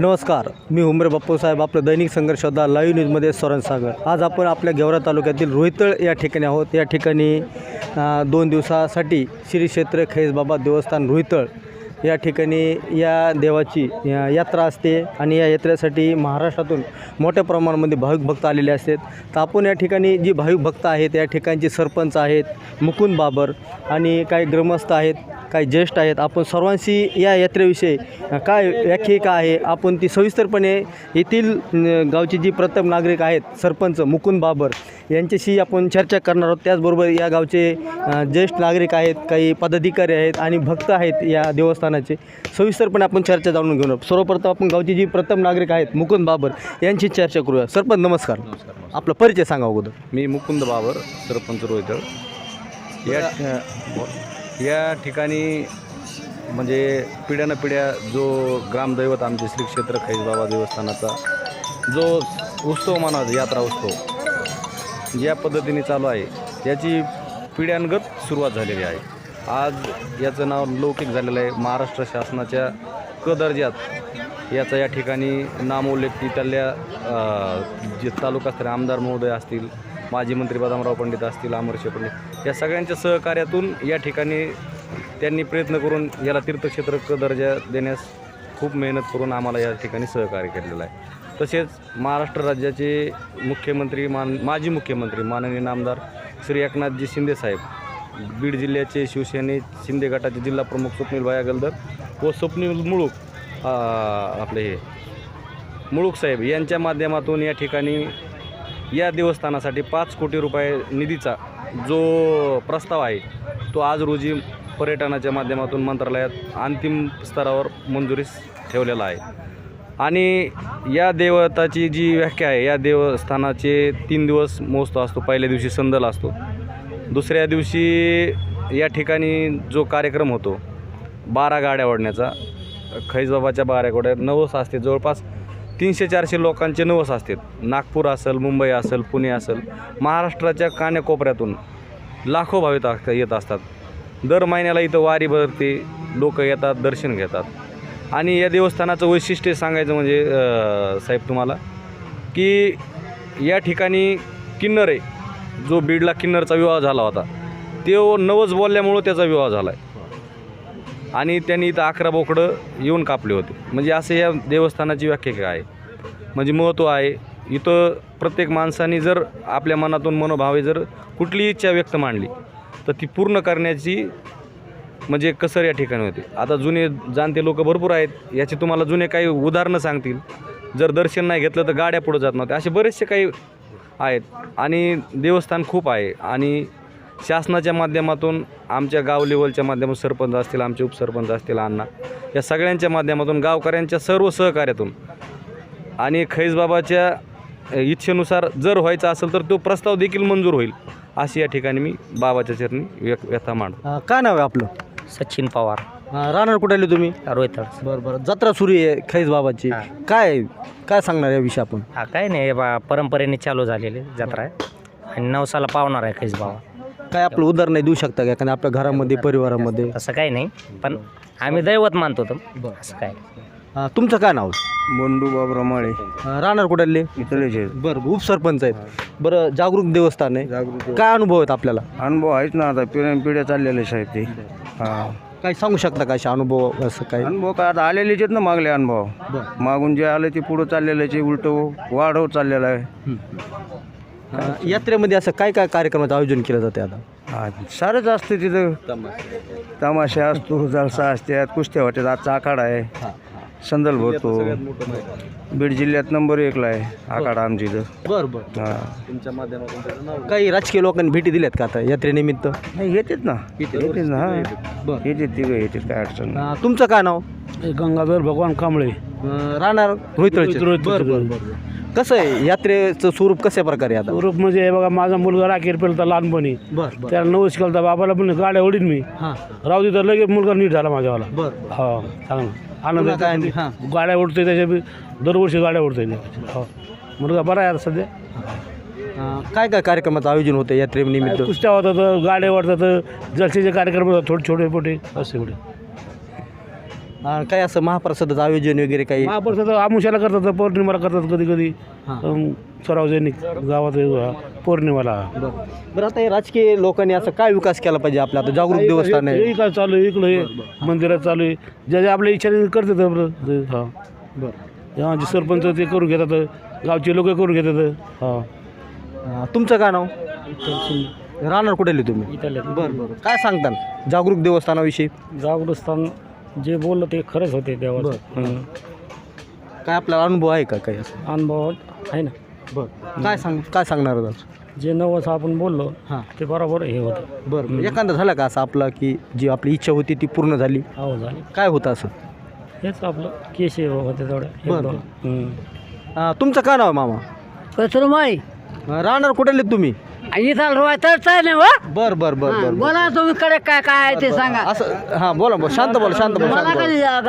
नमस्कार मी उमरे बाप्पूसाहेब आपलं दैनिक संघर्षदा लाईव्ह न्यूजमध्ये स्वरण सागर. आज आपण आपल्या गेवरा तालुक्यातील रोहितळ या ठिकाणी आहोत. या ठिकाणी दोन दिवसासाठी श्री क्षेत्र खैसबाबा देवस्थान रोहितळ या ठिकाणी या देवाची यात्रा असते आणि या यात्रेसाठी महाराष्ट्रातून मोठ्या प्रमाणामध्ये भाविक भक्त आलेले असतात. तर आपण या ठिकाणी जी भाविक भक्त आहेत या ठिकाणचे सरपंच आहेत मुकुंद बाबर आणि काही ग्रामस्थ आहेत. काही ज्येष्ठ आहेत आपण सर्वांशी या यात्रेविषयी काय व्याख्या आहे? आपण ती सविस्तरपणे येथील गावचे जी प्रथम नागरिक आहेत सरपंच मुकुंद बाबर यांच्याशी आपण चर्चा करणार आहोत. त्याचबरोबर या गावचे ज्येष्ठ नागरिक आहेत काही पदाधिकारी आहेत आणि भक्त आहेत या देवस्थानाचे. सविस्तरपणे आपण चर्चा जाणून घेऊन आहोत. सर्वप्रथम आपण गावचे जी प्रथम नागरिक आहेत मुकुंद बाबर यांची चर्चा करूया. सरपंच नमस्कार. आपला परिचय सांगा अगोदर. मी मुकुंद बाबर सरपंच रोहितळ. या या ठिकाणी म्हणजे पिढ्यानं पिढ्या जो ग्रामदैवत आमचे श्री क्षेत्र खैजबाबा देवस्थानाचा जो उत्सव म्हणा यात्रा उत्सव ज्या पद्धतीने चालू आहे याची पिढ्यानगत सुरुवात झालेली आहे. आज याचं नाव लौकिक झालेलं आहे. महाराष्ट्र शासनाच्या क दर्जात याचा या ठिकाणी नामोल्लेख इथल्या जे तालुकास्तरीय आमदार महोदय असतील माजी मंत्री बदामराव पंडित असतील अमरशे पंडित या सगळ्यांच्या सहकार्यातून या ठिकाणी त्यांनी प्रयत्न करून याला तीर्थक्षेत्र दर्जा देण्यास खूप मेहनत करून आम्हाला या ठिकाणी सहकार्य केलेलं आहे. तसेच महाराष्ट्र राज्याचे मुख्यमंत्री मान माजी मुख्यमंत्री माननीय नामदार श्री एकनाथजी शिंदेसाहेब बीड जिल्ह्याचे शिवसेने शिंदे गटाचे जिल्हा प्रमुख स्वप्नील भाया गलदर व स्वप्नील मुळूक आपले हे मुळूक साहेब यांच्या माध्यमातून या ठिकाणी या देवस्थानासाठी पाच कोटी रुपये निधीचा जो प्रस्ताव आहे तो आज रोजी पर्यटनाच्या माध्यमातून मंत्रालयात अंतिम स्तरावर मंजुरीस ठेवलेला आहे. आणि या देवताची जी व्याख्या आहे या देवस्थानाचे तीन दिवस महोत्सव असतो पहिल्या दिवशी संदल असतो. दुसऱ्या दिवशी या ठिकाणी जो कार्यक्रम होतो बारा गाड्या ओढण्याचा खैजबाबाच्या बारा गाड्या नवस असते जवळपास तीनशे चारशे लोकांचे नवस असतात. नागपूर असेल मुंबई असेल पुणे असेल महाराष्ट्राच्या कान्याकोपऱ्यातून लाखो भाविक असतात येत असतात. दर महिन्याला इथं वारी भरते लोक येतात दर्शन घेतात. आणि या देवस्थानाचं वैशिष्ट्य सांगायचं म्हणजे साहेब तुम्हाला की या ठिकाणी किन्नर आहे जो बीडला किन्नरचा विवाह झाला होता तो नवस बोलल्यामुळं त्याचा विवाह झाला आहे आणि त्यांनी इथं अकरा बोकडं येऊन कापले होते. म्हणजे असं या देवस्थानाची व्याख्या काय आहे? म्हणजे महत्त्व आहे. इथं प्रत्येक माणसाने जर आपल्या मनातून मनोभावे जर कुठली इच्छा व्यक्त मांडली तर ती पूर्ण करण्याची म्हणजे कसर या ठिकाणी होते. आता जुने जाणते लोक भरपूर आहेत. याचे तुम्हाला जुने काही उदाहरणं सांगतील. जर दर्शन नाही घेतलं तर गाड्या पुढं जात नव्हत्या. असे बरेचसे काही आहेत. आणि देवस्थान खूप आहे. आणि शासनाच्या माध्यमातून आमच्या गाव लेवलच्या माध्यमातून सरपंच असतील आमचे उपसरपंच असतील अण्णा या सगळ्यांच्या माध्यमातून गावकऱ्यांच्या सर्व सहकार्यातून आणि खैजबाबाच्या इच्छेनुसार जर व्हायचा असेल तर तो प्रस्ताव देखील मंजूर होईल अशी या ठिकाणी मी बाबाच्या चरणी व्यक व्यथा मांडतो. अ, काय नाव आहे आपलं? सचिन पवार. राहणार कुठे आले तुम्ही? रोहितळ बरं बरं. जत्रा सुरू आहे खैज बाबाची हा. काय काय सांगणार याविषयी आपण? हा काय नाही हे बा परंपरेने चालू झालेली जत्रा आहे. आणि नवसाला पावणार आहे खैस बाबा काय आपलं उदाहरण देऊ शकता का एखाद्या आपल्या घरामध्ये परिवारामध्ये? असं काही नाही पण आम्ही दैवत मानतो तर असं काय. अ, तुमचं काय नाव? बंडू बाबराव माळे अ, राहणार कुठे इथलेचे बरं उपसरपंच आहेत. बरं जागरूक देवस्थान आहे. जागृत काय अनुभव आहेत आपल्याला? अनुभव आहेच ना आता पिढ्या पिढ्या चाललेले आहेत ते. हा. काय सांगू शकता का असे अनुभव असं काय अनुभव काय आता आलेलेच आहेत ना मागले अनुभव. बरं. मागून जे आले ते पुढं चाललेलं आहे उलट वाढव चाललेलं आहे. अ, यात्रेमध्ये असं काय काय कार्यक्रमाचं आयोजन केलं जाते आता? हा, सारंच असतं तिथं. तमाशा असतो जलसा असतात कुस्त्या होत्यात आजचा आखाडा आहे. संदल भरतो. बीड जिल्ह्यात नंबर एकला आहे आखाडा आमच्या इथं. बरं बरं. हा. तुमच्या माध्यमातून त्याचं नाव काही राजकीय लोकांनी भेटी दिल्यात का आता यात्रेनिमित्त? नाही येतेच ना. येतेच ना हा. बरं. तिघं येतात काय अडचण नाही. अ, तुमचं काय नाव? गंगाधर भगवान कांबळे. अ, राहणार रोहितळचे रोहितळचे. बरं बरं बरं. कसं आहे? यात्रेचं स्वरूप कशा प्रकारे आता? स्वरूप म्हणजे हे बघा माझा मुलगा राखेर पेलता लहानपणी. बरं बरं. त्याला नवस केला बाबाला पण गाड्या ओढीन मी. हां. राहू दे तर लगेच मुलगा नीट झाला माझ्यावाला बरं हो चांगला आनंद पुन्हा काय. हां. गाड्या ओढतोय त्याच्या बी दरवर्षी गाड्या ओढतोय हो. मुलगा बरा आहे आता सध्या. अ, काय काय कार्यक्रमाचं आयोजन होतं यात्रेनिमित्त? कुस्त्या होतात गाड्या ओढतात जलसेचे कार्यक्रम होतात थोडे छोटे मोठे असे एवढे. अं, काय असं महाप्रसादाचं आयोजन वगैरे काही? महाप्रसाद आमुष्याला करतात पौर्णिमाला करतात कधी कधी. सार्वजनिक गावात पौर्णिमाला. बरं. बरं आता हे राजकीय लोकांनी असं काय विकास केला पाहिजे आपला? आता जागरूक देवस्थान आहे. हे काय चालू आहे? इकडं हे मंदिरात चालू आहे. ज्या ज्या आपल्या इच्छा करतात आपलं. ते, हा. बरं. आमचे सरपंच ते करून घेतात गावचे लोक करून घेतात हा. अं, तुमचं काय नाव? राहणार कुठे तुम्ही? बरं बरं. काय सांगता जागरूक देवस्थानाविषयी? जागृतस्थान जे बोललं ते खरंच होते देवाचं. हं. काय आपला अनुभव आहे का काही असं? अनुभव आहे ना. बरं. काय सांग काय सांगणार होता जे नवस आपण बोललो हां. ते बरोबर हे होतं. बरं. बरं एखादा झाला का असं आपला की जी आपली इच्छा होती ती पूर्ण झाली? हो झाले. काय होतं असं? हेच आपलं केशे होते तेवढे. बरं. हं. अं, तुमचं काय नाव आहे मामा? कसं माई राहणार कुठले तुम्ही? इथं रोय तर नाही वा बर बर बर बर बोला तुम्ही कडे काय काय आहे ते सांगा. असं हां बोला बोला. शांत बोला शांत बोला मला शांत बोला. कधी अ,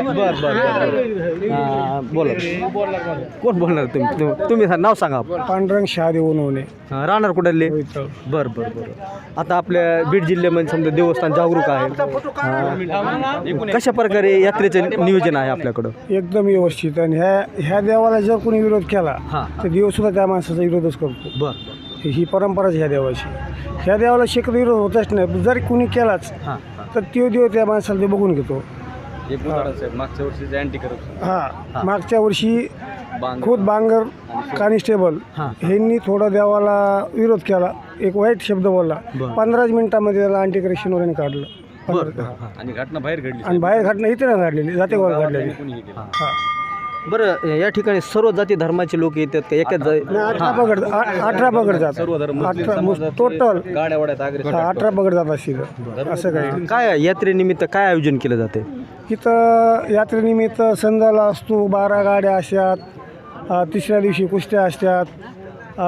बर बर बर हां, बोला. कोण बोलणार तुम्ही तुम्ही- तुम्ही सा- नाव सांगा. पांडुरंग शहा देऊन हां, राहणार कुठले? बर बर बर. आता आपल्या बीड जिल्ह्यामध्ये समजा देवस्थान जागरूक आहे. हां. कशा प्रकारे यात्रेचं नियोजन आहे आपल्याकडं? एकदम व्यवस्थित. आणि ह्या ह्या देवाला जर कोणी विरोध केला हां. तर देव सुद्धा त्या माणसाचा विरोधच करतो. बर. ही परंपराच ह्या देवाची. ह्या देवाला शिकत विरोध होतच नाही. जर कोणी केलाच हां तर तो देव त्या माणसाला ते बघून घेतो. हे साहेब? मागच्या वर्षीचे अँटी करप्शन हा मागच्या वर्षी बांग खुद बांगर कॉन्स्टेबल हां. ह्यांनी थोडा देवाला विरोध केला. एक वाईट शब्द बोलला. बरं. पंधराच मिनिटामध्ये त्याला अँटी करेक्शनवर काढलं. बर आणि घटना बाहेर घडली. आणि बाहेर घटना इथे नाही घडलेली जातेवर घडलेली. कोणी हे केलं? हा. बरं या ठिकाणी सर्व जाती धर्माचे लोक येतात का? एकाच नाही, अठरा पगड आ- अठरा पगड जातात. सर्व धर्म अठरा टोटल गाड्या वाड्यात आग्रे अठरा पगड जातात तिथं असं काही काय यात्रेनिमित्त काय आयोजन केलं जाते इथं यात्रेनिमित्त संध्याला असतो बारा गाड्या असतात अ, तिसऱ्या दिवशी कुस्त्या असतात अ,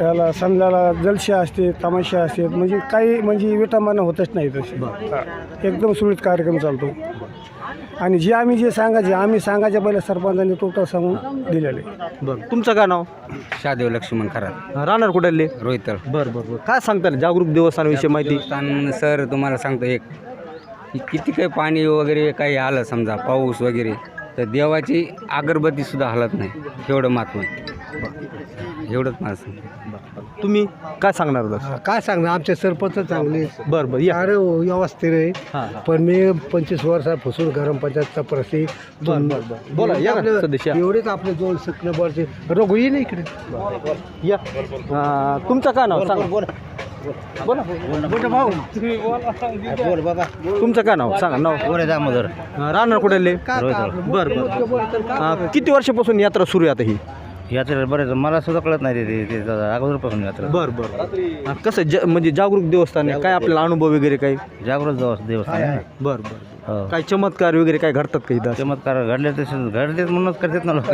याला संध्याला जलशा असते तमाशा असते म्हणजे काही म्हणजे विटंबना होतच नाही तशी हा. एकदम सुरळीत कार्यक्रम चालतो. आणि जे आम्ही जे सांगायचे आम्ही सांगायच्या पहिले सरपंचांनी टोटल सांगून दिलेले. बरं तुमचं काय नाव? शहादेव लक्ष्मण खरात. राहणार कुठले रोहितळ. बरं बरं बरं. काय सांगता जागरूक देवस्थानाविषयी माहिती? देवस्थान सर तुम्हाला सांगतो एक. की किती काही पाणी वगैरे काही आलं समजा पाऊस वगैरे तर देवाची अगरबत्ती सुद्धा हलत नाही एवढं महात्मा आहे. एवढंच मला सांगतो तुम्ही काय सांगणार काय सांगणार? आमचे सरपंच चांगले बरं बरं या. अरे व्यवस्थित हां पण मी पंचवीस वर्षापासून गरमपंचायतचा प्रसिद्ध बरं बरं बरं. बोला या ना सदस्य. या. एवढेच आपले दोन शिकणं बरचे रघु ये ना इकडे. या. अं, तुमचं काय नाव? सांगा. बोला. तुमचं काय नाव? सांगा नाव. गोरे दामोदर. अं, राहणार कुठले बरं बरं. अं, किती वर्षापासून यात्रा सुरू आहे आता ही? यात्रेला बरेच मला सुद्धा कळत नाही ते ते अगोदरपासून यात्रा बरं बरं. अं, कसं ज म्हणजे जागरूक देवस्थान आहे काय आपल्याला अनुभव वगैरे काही? जागृत देवस्थान आहे. बरं बरं हो. काही चमत्कार वगैरे काय घडतात का इथं चमत्कार घडले ते घडतेच म्हणूनच करतात ना लोक.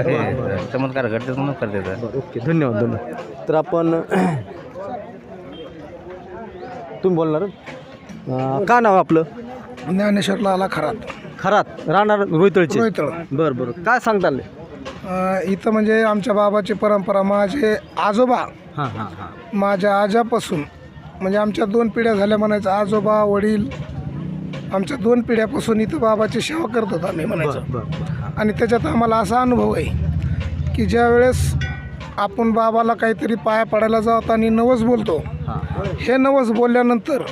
चमत्कार घडतेच म्हणूनच करतात. ओके. धन्यवाद धन्यवाद. तर आपण तुम्ही बोलणार? अं, काय नाव आपलं? ज्ञानेश्वरला आला खरात. खरात. राहणार रोहितळचे. रोहितळ. बरं बरं. काय सांगता इथं म्हणजे आमच्या बाबाची परंपरा माझे आजोबा हां हां हां. माझ्या आजापासून म्हणजे आमच्या दोन पिढ्या झाल्या म्हणायचं आजोबा वडील आमच्या दोन पिढ्यापासून इथं बाबाची सेवा करत होतो आम्ही म्हणायचं. बरं आणि त्याच्यात आम्हाला असा अनुभव आहे की ज्या वेळेस आपण बाबाला काहीतरी पाया पडायला जातो आणि नवस बोलतो हे नवस बोलल्यानंतर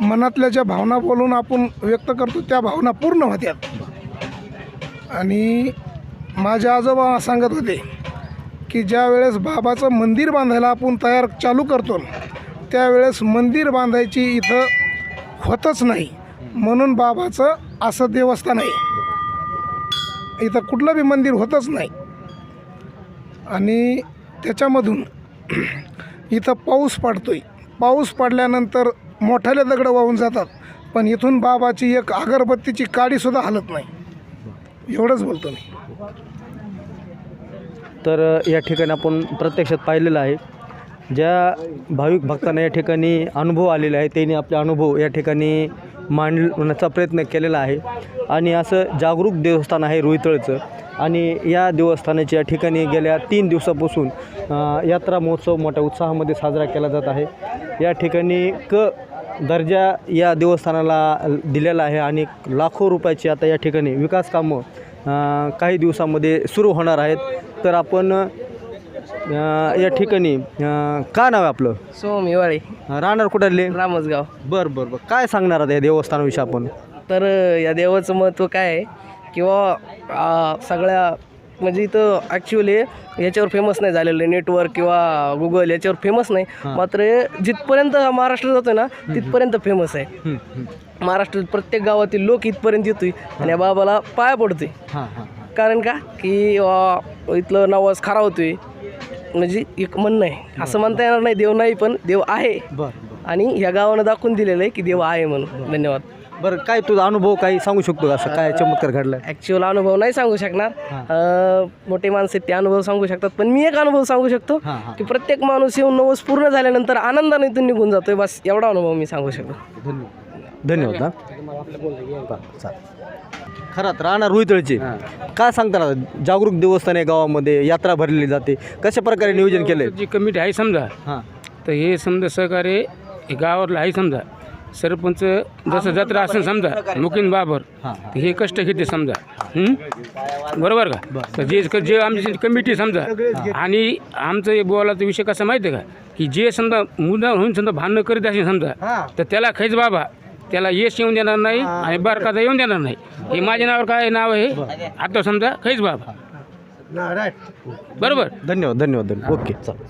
मनातल्या ज्या भावना बोलून आपण व्यक्त करतो त्या भावना पूर्ण होत्यात. आणि माझे आजोबा सांगत होते की ज्या वेळेस बाबाचं मंदिर बांधायला आपण तयार चालू करतो त्यावेळेस मंदिर बांधायची इथं होतच नाही. म्हणून बाबाचं असं देवस्थान आहे. इथं कुठलं बी मंदिर होतच नाही. आणि त्याच्यामधून इथं पाऊस पडतो आहे पाऊस पडल्यानंतर मोठ्याले दगडं वाहून जातात. पण इथून बाबाची एक अगरबत्तीची काडीसुद्धा हलत नाही. एवढंच बोलतो मी. तर या ठिकाणी आपण प्रत्यक्षात पाहिलेलं आहे. ज्या भाविक भक्तांना या ठिकाणी अनुभव आलेले आहे त्यांनी आपले अनुभव या ठिकाणी मांडण्याचा प्रयत्न केलेला आहे. आणि असं जागरूक देवस्थान आहे रोहितळचं आणि या देवस्थानाच्या या ठिकाणी गेल्या तीन दिवसापासून यात्रा महोत्सव मोठ्या उत्साहामध्ये साजरा केला जात आहे. या ठिकाणी क दर्जा या देवस्थानाला दिलेला आहे आणि लाखो रुपयाची आता या ठिकाणी विकास कामं काही दिवसामध्ये सुरू होणार आहेत. तर आपण या ठिकाणी काय नाव आहे आपलं? सोम हिवाळी. राहणार कुठले रामसगाव. बरं बरं बरं. काय सांगणार आता या देवस्थानाविषयी आपण? तर या देवाचं महत्त्व काय आहे? किंवा सगळ्या म्हणजे इथं ॲक्च्युली याच्यावर फेमस नाही झालेलं नेटवर्क किंवा गुगल याच्यावर फेमस नाही. मात्र जिथपर्यंत महाराष्ट्र जातो ना तिथपर्यंत फेमस आहे. महाराष्ट्रात प्रत्येक गावातील लोक इथपर्यंत येतोय आणि या बाबाला पाया पडतोय. हां हां कारण का? की अ, इथलं नवस खरा होतोय. म्हणजे एक म्हणणं आहे. असं म्हणता येणार नाही देव नाही पण देव आहे. बरं आणि ह्या गावानं दाखवून दिलेलं आहे की देव आहे म्हणून. धन्यवाद. बरं काय तुझा अनुभव काही सांगू शकतो का? असं काय चमत्कार घडला ॲक्च्युअल अनुभव नाही सांगू शकणार. अं, मोठे माणसे ते अनुभव सांगू शकतात. पण मी एक अनुभव सांगू शकतो हां, हां. की प्रत्येक माणूस येऊन नवस पूर्ण झाल्यानंतर आनंदाने इथून निघून जातोय. बस एवढा अनुभव मी सांगू शकतो. धन्यवाद. हां. बरं, चालेल. खरात राहणार रुईतळचे. काय सांगता ना जागरूक देवस्थान आहे गावामध्ये यात्रा भरलेली जाते. कशा प्रकारे नियोजन केलंय? जी कमिटी आहे समजा हां. तर हे समजा सहकार्य हे गावातलं आहे समजा. सरपंच जसं जत्रा असेल समजा मुकीन बाबर तर हे कष्ट घेते समजा. हं? बरोबर का? तर जे जे आमची कमिटी समजा आणि आमचं हे बोलायचा विषय कसा माहिती आहे का? की जे समजा मुद्दा होऊन समजा भांडणं करीत असेल समजा तर त्याला खैच बाबा त्याला यश येऊन देणार नाही आणि बारकाचा येऊन देणार नाही. हे माझ्या नावावर काय नाव आहे? आता समजा खैच बाबा? बरोबर. धन्यवाद धन्यवाद धन्यवाद. ओके चालेल